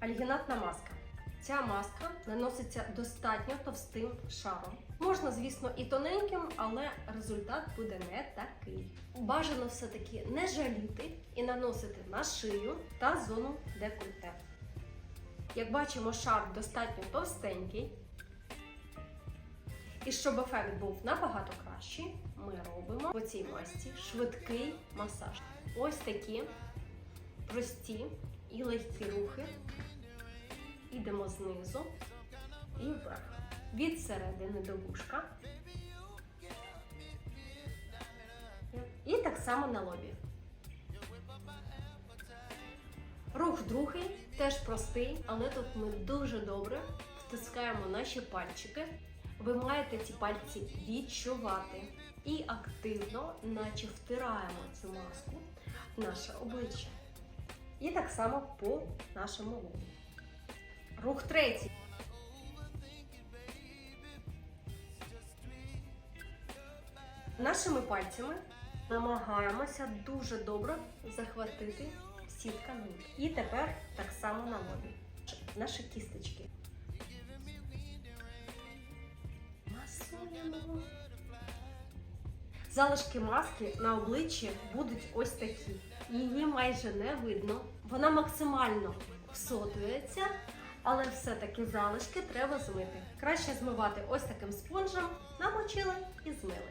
Альгінатна маска. Ця маска наноситься достатньо товстим шаром. Можна, звісно, і тоненьким, але результат буде не такий. Бажано все-таки не жаліти і наносити на шию та зону декольте. Як бачимо, шар достатньо товстенький. І щоб ефект був набагато кращий, ми робимо по цій масці швидкий масаж. Ось такі прості і легкі рухи. Знизу і вверх. Від середини до вушка. І так само на лобі. Рух другий теж простий, але тут ми дуже добре втискаємо наші пальчики. Ви маєте ці пальці відчувати і активно, наче втираємо цю маску в наше обличчя. І так само по нашому лобі. Рух третій. Нашими пальцями намагаємося дуже добре захватити всі тканинки. І тепер так само на лобі. Наші кісточки. Масуємо. Залишки маски на обличчі будуть ось такі. Її майже не видно. Вона максимально всотується, але все-таки залишки треба змити. Краще змивати ось таким спонжем, намочили і змили.